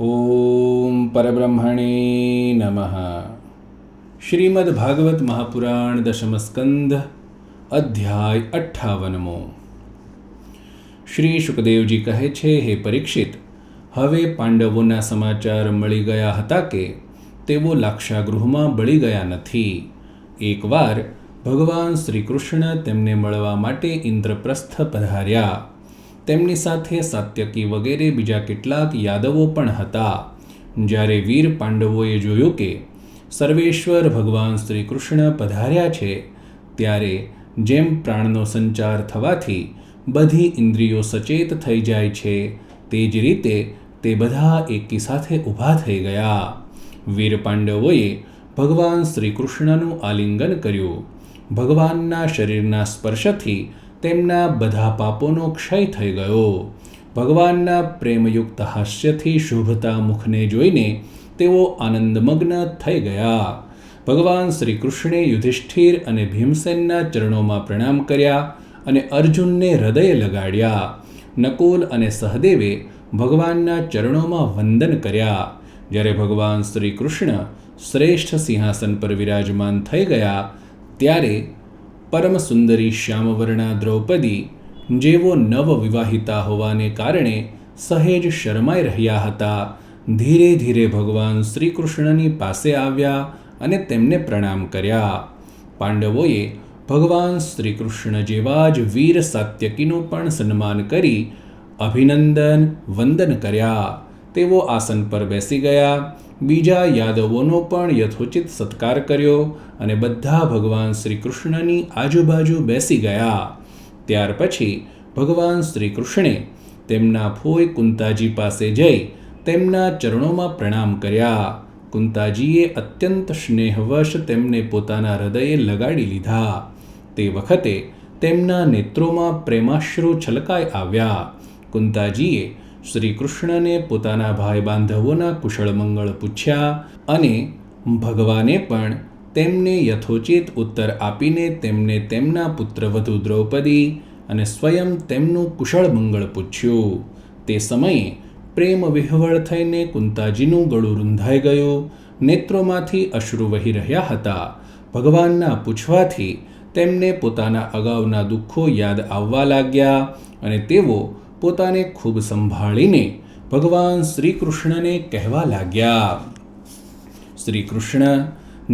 ઓમ પરબ્રહ્મણે નમઃ શ્રીમદ ભાગવત મહાપુરાણ દશમસ્કંદ અધ્યાય અઠ્ઠાવનમો શ્રી સુખદેવજી કહે છે હે પરીક્ષિત હવે પાંડવોના સમાચાર મળી ગયા હતા કે તેઓ લાક્ષાગૃહમાં બળી ગયા નથી. એકવાર ભગવાન શ્રી કૃષ્ણ તેમને મળવા માટે ઇન્દ્રપ્રસ્થ પધાર્યા. તેમની સાથે સાત્યકી વગેરે બીજા કેટલાક યાદવો પણ હતા. જ્યારે વીર પાંડવોએ જોયું કે સર્વેશ્વર ભગવાન શ્રી કૃષ્ણ પધાર્યા છે, ત્યારે જેમ પ્રાણનો સંચાર થવાથી બધી ઇન્દ્રિયો સચેત થઈ જાય છે, તે જ રીતે તે બધા એકી સાથે ઊભા થઈ ગયા. વીર પાંડવોએ ભગવાન શ્રી કૃષ્ણનું આલિંગન કર્યું. ભગવાનના શરીરના સ્પર્શથી તેમના બધા પાપોનો ક્ષય થઈ ગયો. ભગવાનના પ્રેમયુક્ત હાસ્યથી શુભતા મુખને જોઈને તેઓ આનંદમગ્ન થઈ ગયા. ભગવાન શ્રી કૃષ્ણે યુધિષ્ઠિર અને ભીમસેનના ચરણોમાં પ્રણામ કર્યા અને અર્જુનને હૃદય લગાડ્યા. નકુલ અને સહદેવે ભગવાનના ચરણોમાં વંદન કર્યા. જ્યારે ભગવાન શ્રી કૃષ્ણ શ્રેષ્ઠ સિંહાસન પર વિરાજમાન થઈ ગયા, ત્યારે પરમ સુંદરી શ્યામવર્ણા દ્રૌપદી જેવો નવવિવાહિતા હોવાને કારણે સહેજ શરમાઈ રહ્યા હતા. ધીરે ધીરે ભગવાન શ્રી કૃષ્ણની પાસે આવ્યા અને તેમને પ્રણામ કર્યા. પાંડવોએ ભગવાન શ્રી કૃષ્ણ જેવા જ વીર સાત્યકીનું પણ સન્માન કરી અભિનંદન, વંદન કર્યા. તેઓ આસન પર બેસી ગયા. બીજા યાદવોનો પણ યથોચિત સત્કાર કર્યો અને બધા ભગવાન શ્રી કૃષ્ણની આજુબાજુ બેસી ગયા. ત્યાર પછી ભગવાન શ્રી કૃષ્ણે તેમના ફોય કુંતાજી પાસે જઈ તેમના ચરણોમાં પ્રણામ કર્યા. કુંતાજીએ અત્યંત સ્નેહવશ તેમને પોતાના હૃદયે લગાડી લીધા. તે વખતે તેમના નેત્રોમાં પ્રેમાશ્રુ છલકાઈ આવ્યા. કુંતાજીએ શ્રી કૃષ્ણને પોતાના ભાઈ બાંધવોના કુશળ મંગળ પૂછ્યા અને ભગવાને પણ તેમને યથોચિત ઉત્તર આપીને તેમને તેમના પુત્રવધુ દ્રૌપદી અને સ્વયં તેમનું કુશળ મંગળ પૂછ્યું. તે સમયે પ્રેમ વિહવળ થઈને કુંતાજીનું ગળું રૂંધાઈ ગયું. નેત્રોમાંથી અશ્રુ વહી રહ્યા હતા. ભગવાનના પૂછવાથી તેમને પોતાના અગાઉના દુઃખો યાદ આવવા લાગ્યા અને તેઓ પોતાને ખૂબ સંભાળીને ભગવાન શ્રી કૃષ્ણને કહેવા લાગ્યા શ્રી કૃષ્ણ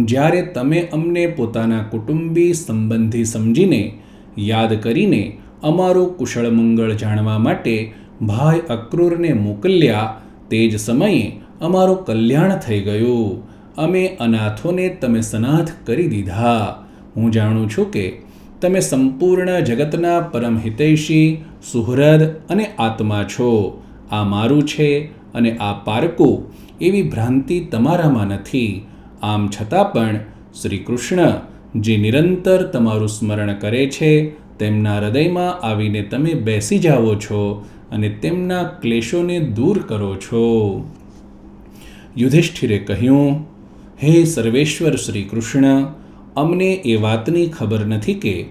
જ્યારે તમે અમને પોતાના કુટુંબી સંબંધી સમજીને યાદ કરીને અમારું કુશળ મંગળ જાણવા માટે ભાઈ અક્રૂરને મોકલ્યા, તે જ સમયે અમારું કલ્યાણ થઈ ગયું. અમે અનાથોને તમે સનાથ કરી દીધા. હું જાણું છું કે તમે સંપૂર્ણ જગતના પરમ હિતૈષી સુહૃદ અને આત્મા છો. આ મારું છે અને આ પારકું. એવી ભ્રાંતિ તમારામાં નથી. આમ છતાં પણ શ્રી કૃષ્ણ, જે નિરંતર તમારું સ્મરણ કરે છે, તેમના હૃદયમાં આવીને તમે બેસી જાઓ છો અને તેમના ક્લેશોને દૂર કરો છો. યુધિષ્ઠિરે કહ્યું, હે સર્વેશ્વર શ્રી કૃષ્ણ, અમને એ વાતની ખબર નથી કે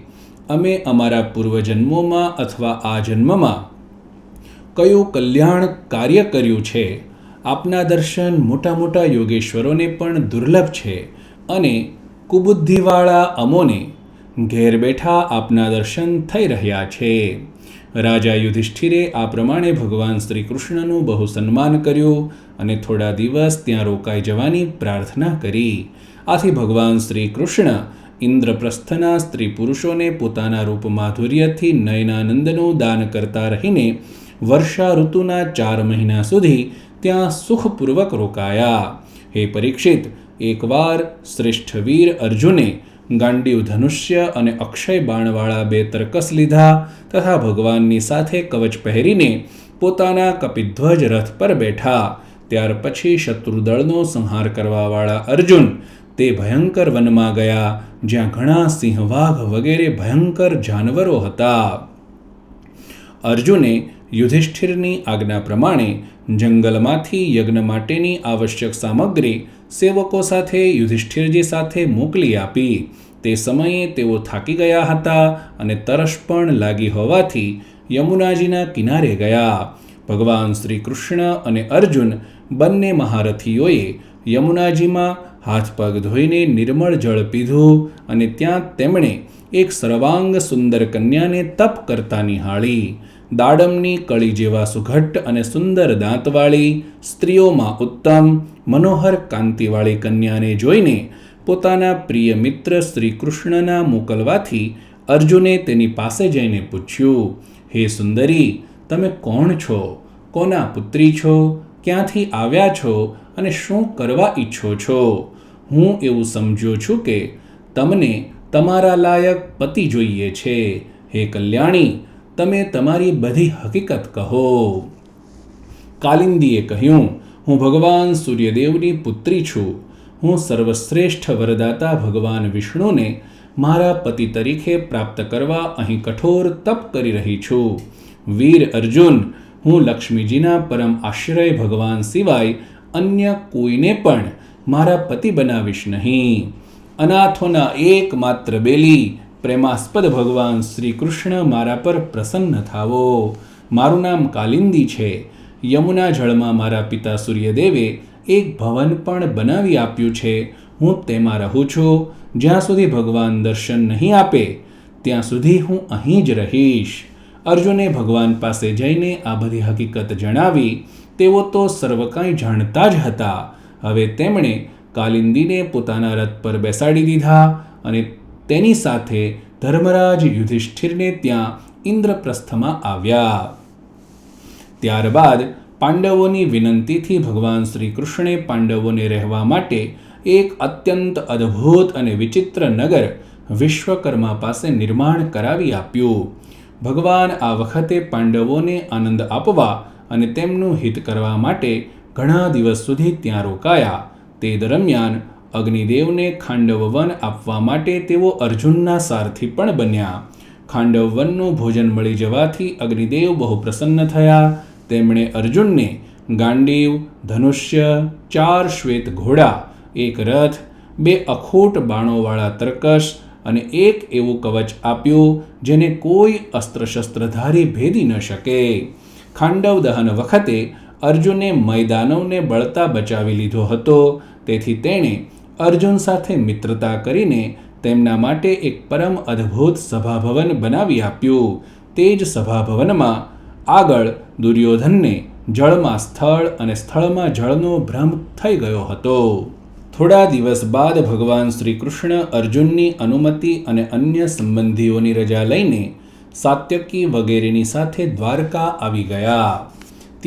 અમે અમારા પૂર્વજન્મોમાં અથવા આ જન્મમાં કયું કલ્યાણ કાર્ય કર્યું છે, આપના દર્શન મોટા મોટા યોગેશ્વરોને પણ દુર્લભ છે અને કુબુદ્ધિવાળા અમોને ઘેર બેઠા આપના દર્શન થઈ રહ્યા છે. રાજા યુધિષ્ઠિરે આ પ્રમાણે ભગવાન શ્રી કૃષ્ણનું બહુ સન્માન કર્યું અને થોડા દિવસ ત્યાં રોકાઈ જવાની પ્રાર્થના કરી. આથી ભગવાન શ્રી કૃષ્ણ ઇન્દ્રપ્રસ્થના સ્ત્રી પુરુષોને પોતાના રૂપ માધુર્યથી નયનાનંદનું દાન કરતા રહીને વર્ષા ઋતુના ચાર મહિના સુધી ત્યાં સુખપૂર્વક રોકાયા. હે પરીક્ષિત, એકવાર શ્રેષ્ઠ વીર અર્જુને ગાંડીવ ધનુષ્ય અને અક્ષય બાણવાળા બે તર્કસ લીધા તથા ભગવાનની સાથે કવચ પહેરીને પોતાના કપિધ્વજ રથ પર બેઠા. ત્યાર પછી શત્રુદળનો સંહાર કરવાવાળા અર્જુન તે ભયંકર વનમાં ગયા. જ્યાં ઘણા સિંહ વાઘ વગેરે ભયંકર જાનવરો હતા. અર્જુને યુધિષ્ઠિરની આજ્ઞા પ્રમાણે જંગલમાંથી યજ્ઞ માટેની આવશ્યક સામગ્રી સેવકો સાથે યુધિષ્ઠિરજી સાથે મોકલી આપી. તે સમયે તેઓ થાકી ગયા હતા અને તરસ પણ લાગી હોવાથી યમુનાજીના કિનારે ગયા. ભગવાન શ્રી કૃષ્ણ અને અર્જુન બંને મહારથીઓએ યમુનાજીમાં હાથ પગ ધોઈને નિર્મળ જળ પીધું અને ત્યાં તેમણે એક સર્વાંગ સુંદર કન્યાને તપ કરતા નિહાળી. દાડમની કળી જેવા સુઘટ્ટ અને સુંદર દાંતવાળી, સ્ત્રીઓમાં ઉત્તમ, મનોહર કાંતિવાળી કન્યાને જોઈને પોતાના પ્રિય મિત્ર શ્રી કૃષ્ણના મોકલવાથી અર્જુને તેની પાસે જઈને પૂછ્યું, હે સુંદરી, તમે કોણ છો? કોના પુત્રી છો? ક્યાંથી આવ્યા છો? અને શું કરવા ઈચ્છો છો? હું એવું સમજ્યો છું કે તમને તમારા લાયક પતિ જોઈએ છે. હે કલ્યાણી, તમે તમારી બધી હકીકત કહો. કાલિંદીએ કહ્યું, હું ભગવાન સૂર્યદેવની પુત્રી છું. હું સર્વશ્રેષ્ઠ વરદાતા ભગવાન વિષ્ણુને મારા પતિ તરીકે પ્રાપ્ત કરવા અહીં કઠોર તપ કરી રહી છું. વીર અર્જુન, હું લક્ષ્મીજીના પરમ આશ્રય ભગવાન સિવાય અન્ય કોઈને પણ મારા પતિ બનાવીશ નહીં. અનાથોના એકમાત્ર બેલી, પ્રેમાસ્પદ ભગવાન શ્રી કૃષ્ણ મારા પર પ્રસન્ન થાવો. મારું નામ કાલિંદી છે. યમુના જળમાં મારા પિતા સૂર્યદેવે એક ભવન પણ બનાવી આપ્યું છે. હું તેમાં રહું છું. જ્યાં સુધી ભગવાન દર્શન નહીં આપે, ત્યાં સુધી હું અહીં જ રહીશ. અર્જુને ભગવાન પાસે જઈને આ બધી હકીકત જણાવી. તેઓ તો સર્વ કાંઈ જાણતા જ હતા. હવે તેમણે કાલિંદીને પોતાના રથ પર બેસાડી દીધા અને તેની સાથે ધર્મરાજ યુધિષ્ઠિરને ત્યાં ઇન્દ્રપ્રસ્થમાં આવ્યા. ત્યારબાદ પાંડવોની વિનંતીથી ભગવાન શ્રી કૃષ્ણે પાંડવોને રહેવા માટે એક અત્યંત અદ્ભુત અને વિચિત્ર નગર વિશ્વકર્મા પાસે નિર્માણ કરાવી આપ્યું. ભગવાન આ વખતે પાંડવોને આનંદ આપવા અને તેમનું હિત કરવા માટે ઘણા દિવસ સુધી ત્યાં રોકાયા. તે દરમિયાન અગ્નિદેવને ખાંડવવન આપવા માટે તેઓ અર્જુનના સારથી પણ બન્યા. ખાંડવવનનું ભોજન મળી જવાથી અગ્નિદેવ બહુ પ્રસન્ન થયા. તેમણે અર્જુનને ગાંડીવ, ધનુષ્ય, ચાર શ્વેત ઘોડા, એક રથ, બે અખૂટ બાણોવાળા તર્કશ અને એક એવું કવચ આપ્યું જેને કોઈ અસ્ત્રશસ્ત્રધારી ભેદી ન શકે. ખાંડવ દહન વખતે અર્જુને મૈદાનવને બળતા બચાવી લીધો હતો. તેથી તેણે અર્જુન સાથે મિત્રતા કરીને તેમના માટે એક પરમ અદ્ભુત સભાભવન બનાવી આપ્યું. તે જ સભાભવનમાં આગળ દુર્યોધનને જળમાં સ્થળ અને સ્થળમાં જળનો ભ્રમ થઈ ગયો હતો. થોડા દિવસ બાદ ભગવાન શ્રી કૃષ્ણ અર્જુનની અનુમતિ અને અન્ય સંબંધીઓની રજા લઈને સાત્યકી વગેરેની સાથે દ્વારકા આવી ગયા.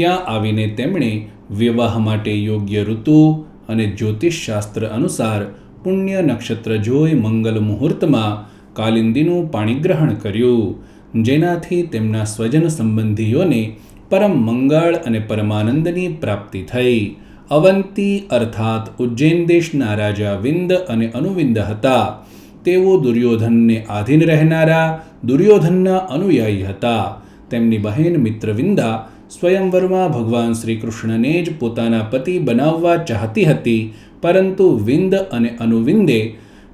ત્યાં આવીને તેમણે વિવાહ માટે યોગ્ય ઋતુ અને જ્યોતિષશાસ્ત્ર અનુસાર પુણ્ય નક્ષત્ર જોઈ મંગલ મુહૂર્તમાં કાલિંદીનું પાણીગ્રહણ કર્યું. જેનાથી તેમના સ્વજન સંબંધીઓને પરમ મંગળ અને પરમાનંદની પ્રાપ્તિ થઈ. અવંતી અર્થાત ઉજ્જૈન દેશના રાજા વિંદ અને અનુવિંદ હતા. તેઓ દુર્યોધનને આધીન રહેનારા, દુર્યોધનના અનુયાયી હતા. તેમની બહેન મિત્રવિંદા સ્વયંવરમાં ભગવાન શ્રી કૃષ્ણને જ પોતાના પતિ બનાવવા ચાહતી હતી, પરંતુ વિંદ અને અનુવિંદે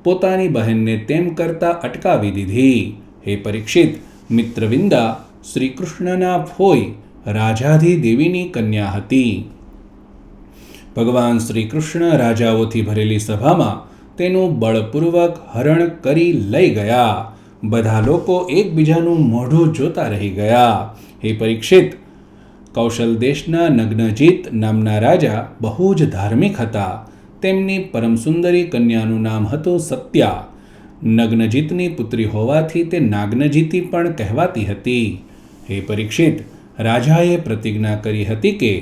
પોતાની બહેનને તેમ કરતા અટકાવી દીધી. હે પરીક્ષિત, મિત્રવિંદા શ્રી કૃષ્ણના ફોઈ રાજાધી દેવીની કન્યા હતી. ભગવાન શ્રી કૃષ્ણ રાજાઓથી ભરેલી સભામાં તેનું બળપૂર્વક હરણ કરી લઈ ગયા. બધા લોકો એકબીજાનું મોઢું જોતા રહી ગયા. હે પરીક્ષિત કૌશલ દેશના નગ્નજીત નામના રાજા બહુ જ ધાર્મિક હતા. તેમની પરમ સુંદરી કન્યાનું નામ હતું સત્યા. નગ્નજીતની પુત્રી હોવાથી તે નાગ્નજીતી પણ કહેવાતી હતી. હે પરીક્ષિત, રાજાએ પ્રતિજ્ઞા કરી હતી કે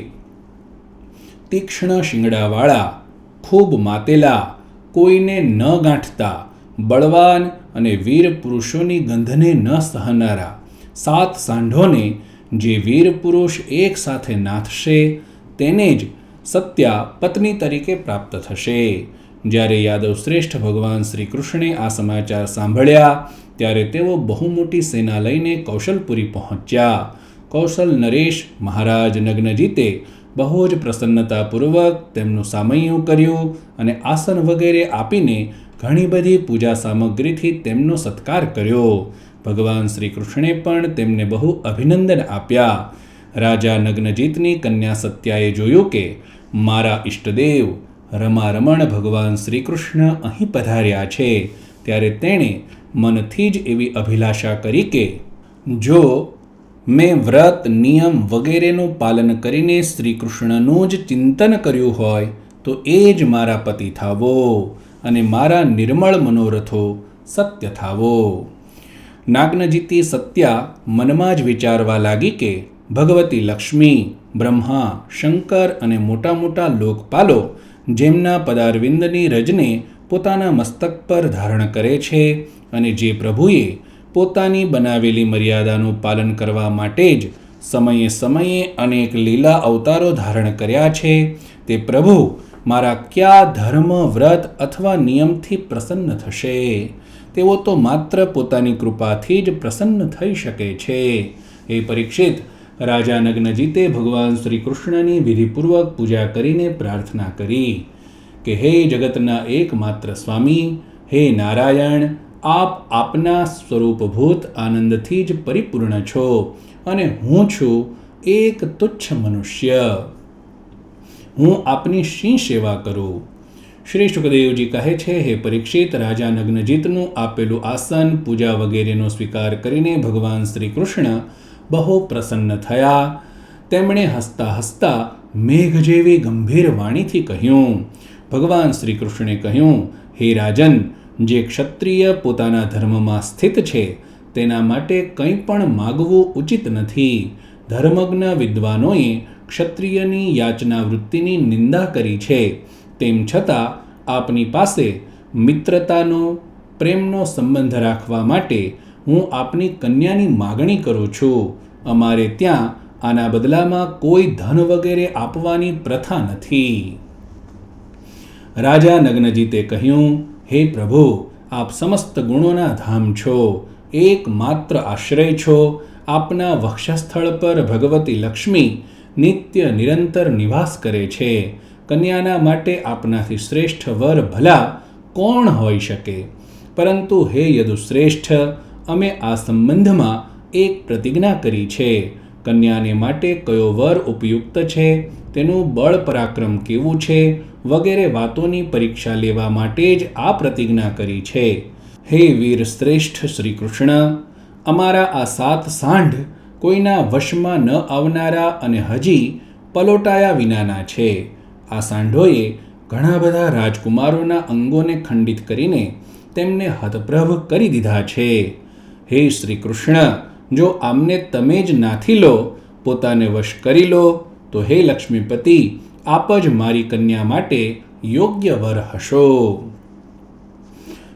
તીક્ષ્ણ શિંગડાવાળા, ખૂબ માતેલા, કોઈને ન ગાંઠતા, બળવાન અને વીર પુરુષોની ગંધને ન સહનારા, સાત સાંઢોને જે વીર પુરુષ એક સાથે નાથશે, તેને જ સત્યા પત્ની તરીકે પ્રાપ્ત થશે. જ્યારે યાદવ શ્રેષ્ઠ ભગવાન શ્રી કૃષ્ણે આ સમાચાર સાંભળ્યા, ત્યારે તેઓ બહુ મોટી સેના લઈને કૌશલપુરી પહોંચ્યા. કૌશલ નરેશ મહારાજ નગ્નજીતે બહુ જ પ્રસન્નતાપૂર્વક તેમનું સામૈયું કર્યું અને આસન વગેરે આપીને ઘણી બધી પૂજા સામગ્રીથી તેમનો સત્કાર કર્યો. ભગવાન શ્રી કૃષ્ણે પણ તેમને બહુ અભિનંદન આપ્યા. રાજા નગ્નજીતની કન્યા સત્યાએ જોયું કે, મારા ઈષ્ટદેવ, રમારમણ ભગવાન શ્રી કૃષ્ણ અહીં પધાર્યા છે. ત્યારે તેણે મનથી જ એવી અભિલાષા કરી કે, જો મેં વ્રત, નિયમ વગેરેનું પાલન કરીને શ્રી કૃષ્ણનું જ ચિંતન કર્યું હોય, તો એ જ મારા પતિ થાવો અને મારા નિર્મળ મનોરથો સત્ય થાવો. નાગનજીતી સત્યા મનમાં જ વિચારવા લાગી કે ભગવતી લક્ષ્મી, બ્રહ્મા, શંકર અને મોટા મોટા લોકપાલો જેમના પદારવિંદની રજને પોતાના મસ્તક પર ધારણ કરે છે અને જે પ્રભુએ પોતાની બનાવેલી મર્યાદાનું પાલન કરવા માટે જ સમયે સમયે અનેક લીલા અવતારો ધારણ કર્યા છે, તે પ્રભુ મારા કયા ધર્મ વ્રત અથવા નિયમથી પ્રસન્ન થશે? તેઓ તો માત્ર પોતાની કૃપાથી જ પ્રસન્ન થઈ શકે છે. એ પરીક્ષિત, રાજા નગ્નજીતે ભગવાન શ્રી કૃષ્ણની વિધિપૂર્વક પૂજા કરીને પ્રાર્થના કરી કે હે જગતના એકમાત્ર સ્વામી, હે નારાયણ, આપ આપના સ્વરૂપભૂત આનંદથી જ પરિપૂર્ણ છો અને હું છું એક તુચ્છ મનુષ્ય. હું આપની શી સેવા કરું? શ્રી સુખદેવજી કહે છે, હે પરીક્ષિત, રાજા નગ્નજીતનું આપેલું આસન, પૂજા વગેરેનો સ્વીકાર કરીને ભગવાન શ્રી કૃષ્ણ બહુ પ્રસન્ન થયા. તેમણે હસતા હસતા મેઘ જેવી ગંભીર વાણીથી કહ્યું. ભગવાન શ્રી કૃષ્ણે કહ્યું, હે રાજન, જે ક્ષત્રિય પોતાના ધર્મમાં સ્થિત છે, તેના માટે કંઈ પણ માગવું ઉચિત નથી. ધર્મજ્ઞ વિદ્વાનોએ ક્ષત્રિયની યાચના વૃત્તિની નિંદા કરી છે. તેમ છતાં આપની પાસે મિત્રતાનો, પ્રેમનો સંબંધ રાખવા માટે હું આપની કન્યાની માગણી કરું છું. અમારે ત્યાં આના બદલામાં કોઈ ધન વગેરે આપવાની પ્રથા નથી. રાજા નગ્નજીતે કહ્યું, હે પ્રભુ, આપ સમસ્ત ગુણોના ધામ છો. એકમાત્ર આશ્રય છો. આપના વક્ષસ્થળ પર ભગવતી લક્ષ્મી નિત્ય નિરંતર નિવાસ કરે છે. કન્યાના માટે આપનાથી શ્રેષ્ઠ વર ભલા કોણ હોઈ શકે? પરંતુ હે યદુશ્રેષ્ઠ, અમે આ સંબંધમાં એક પ્રતિજ્ઞા કરી છે. કન્યાને માટે કયો વર ઉપયુક્ત છે? તેનું બળ પરાક્રમ કેવું છે? વગેરે વાતોની પરીક્ષા લેવા માટે જ આ પ્રતિજ્ઞા કરી છે. હે વીર શ્રેષ્ઠ શ્રી કૃષ્ણ અમારા આ સાત સાંઢ કોઈના વશમાં ન આવનારા અને હજી પલોટાયા વિનાના છે. આ સાંઢોએ ઘણા બધા રાજકુમારોના અંગોને ખંડિત કરીને તેમને હતપ્રભ કરી દીધા છે. હે શ્રી કૃષ્ણ, જો આમને તમે જ નાથી લો, પોતાને વશ કરી લો, તો હે લક્ષ્મીપતિ, આપ જ મારી કન્યા માટે યોગ્ય વર હશો.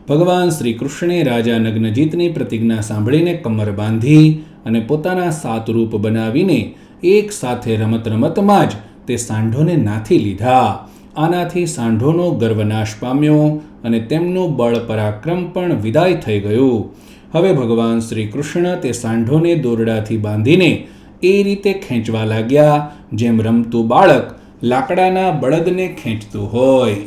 ભગવાન શ્રી કૃષ્ણે રાજા નગ્નજીતની પ્રતિજ્ઞા સાંભળીને કમર બાંધી અને પોતાના સાત રૂપ બનાવીને એક સાથે રમત રમતમાં જ તે સાંઢોને નાથી લીધા. આનાથી સાંઢોનો ગર્વનાશ પામ્યો અને તેમનું બળ પરાક્રમ પણ વિદાય થઈ ગયું. હવે ભગવાન શ્રી કૃષ્ણ તે સાંઢોને દોરડાથી બાંધીને એ રીતે ખેંચવા લાગ્યા, જેમ રમતું બાળક લાકડાના બળદને ખેંચતું હોય.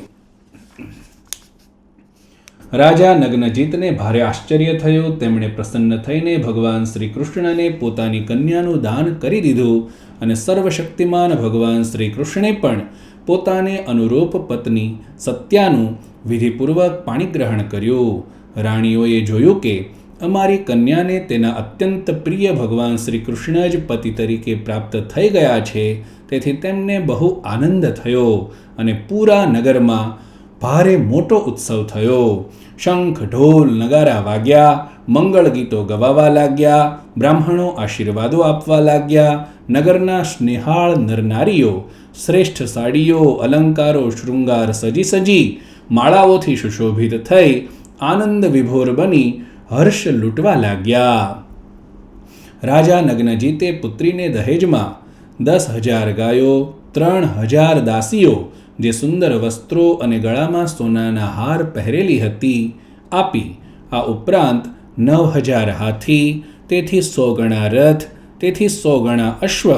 રાજા નગ્નજીતને ભારે આશ્ચર્ય થયું. તેમણે પ્રસન્ન થઈને ભગવાન શ્રી કૃષ્ણને પોતાની કન્યાનું દાન કરી દીધું. અને સર્વશક્તિમાન ભગવાન શ્રી કૃષ્ણે પણ પોતાને અનુરૂપ પત્ની સત્યાનું વિધિપૂર્વક પાણીગ્રહણ કર્યું. રાણીઓએ જોયું કે અમારી કન્યાને તેના અત્યંત પ્રિય ભગવાન શ્રી કૃષ્ણ જ પતિ તરીકે પ્રાપ્ત થઈ ગયા છે, તેથી તેમને બહુ આનંદ થયો અને પૂરા નગરમાં ભારે મોટો ઉત્સવ થયો. શંખ, ઢોલ, નગારા વાગ્યા, મંગળ ગીતો ગવાવા લાગ્યા, બ્રાહ્મણો આશીર્વાદો આપવા લાગ્યા નગરના સ્નેહાળ નરનારીઓ, શ્રેષ્ઠ સાડીઓ, અલંકારો, શૃંગાર સજી સજી, માળાઓથી સુશોભિત થઈ આનંદ વિભોર બની હર્ષ લૂંટવા લાગ્યા. રાજા નગ્નજીતે પુત્રીને દહેજમાં દસ હજાર ગાયો, ત્રણ હજાર દાસીઓ, જે સુંદર વસ્ત્રો અને ગળામાં સોનાના હાર પહેરેલી હતી, આપી. આ ઉપરાંત નવ હજાર હાથી, તેથી સો ગણા રથ તેથી સો ગણા અશ્વ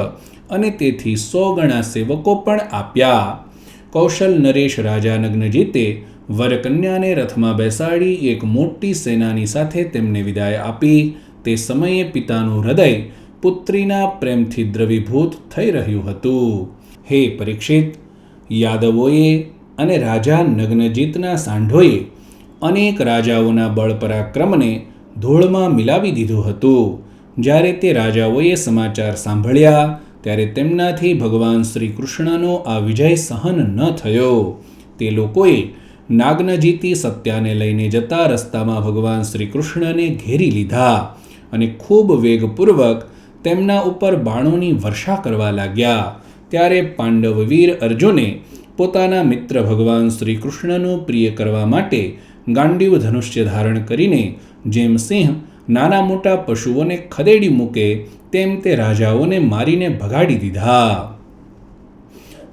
અને તેથી સો ગણા સેવકો પણ આપ્યા. કૌશલ નરેશ રાજા નગ્નજીતે વરકન્યાને રથમાં બેસાડી એક મોટી સેનાની સાથે તેમને વિદાય આપી. તે સમયે પિતાનું હૃદય પુત્રીના પ્રેમથી દ્રવીભૂત થઈ રહ્યું હતું. હે પરીક્ષિત, યાદવોએ અને રાજા નગ્નજીતના સાંઢોએ અનેક રાજાઓના બળ પરાક્રમને ધૂળમાં મિલાવી દીધું હતું. જ્યારે તે રાજાઓએ સમાચાર સાંભળ્યા, ત્યારે તેમનાથી ભગવાન શ્રી કૃષ્ણનો આ વિજય સહન ન થયો. તે લોકોએ નાગ્નજીતી સત્યાને લઈને જતા રસ્તામાં ભગવાન શ્રી કૃષ્ણને ઘેરી લીધા અને ખૂબ વેગપૂર્વક તેમના ઉપર બાણોની વર્ષા કરવા લાગ્યા. ત્યારે પાંડવવીર અર્જુને પોતાના મિત્ર ભગવાન શ્રી કૃષ્ણનું પ્રિય કરવા માટે ગાંડીવ ધનુષ્ય ધારણ કરીને જેમ સિંહ નાના મોટા પશુઓને ખદેડી મૂકે તેમ તે રાજાઓને મારીને ભગાડી દીધા.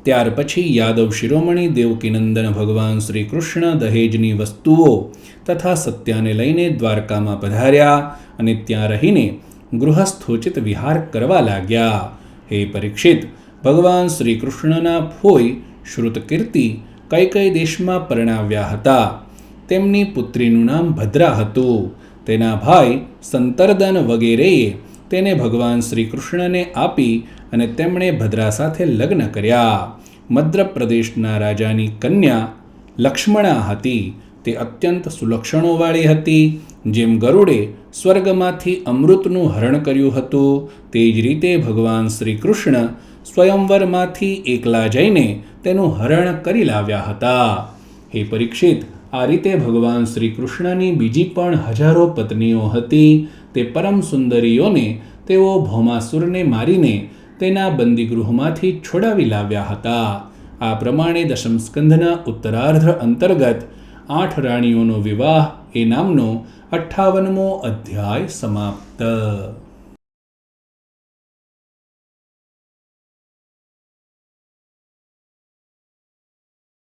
ત્યાર પછી યાદવ શિરોમણી દેવકીનંદન ભગવાન શ્રી કૃષ્ણ દહેજની વસ્તુઓ તથા સત્યાને લઈને દ્વારકામાં પધાર્યા અને ત્યાં રહીને ગૃહસ્થોચિત વિહાર કરવા લાગ્યા. હે પરીક્ષિત, ભગવાન શ્રી કૃષ્ણના ફોઈ શ્રુતકીર્તિ કઈ કઈ દેશમાં પરણાવ્યા હતા? તેમની પુત્રીનું નામ ભદ્રા હતું. તેના ભાઈ સંતરદન વગેરેએ તેને ભગવાન શ્રી કૃષ્ણને આપી અને તેમણે ભદ્રા સાથે લગ્ન કર્યા. મધ્યપ્રદેશના રાજાની કન્યા લક્ષ્મણા હતી. તે અત્યંત સુલક્ષણોવાળી હતી, જેમ ગરુડે સ્વર્ગમાંથી અમૃતનું હરણ કર્યું હતું. તે જ રીતે ભગવાન શ્રી કૃષ્ણ સ્વયંવરમાંથી એકલા જઈને તેનું હરણ કરી લાવ્યા હતા. હે પરીક્ષિત આ રીતે ભગવાન શ્રી કૃષ્ણની બીજી પણ હજારો પત્નીઓ હતી. તે પરમ સુંદરીઓને તેઓ ભૌમાસુરને મારીને તેના બંદીગૃહમાંથી છોડાવી લાવ્યા હતા. આ પ્રમાણે દશમ સ્કંધના ઉત્તરાર્ધ અંતર્ગત આઠ રાણીઓનો વિવાહ એ નામનો અઠ્ઠાવનમો અધ્યાય સમાપ્ત.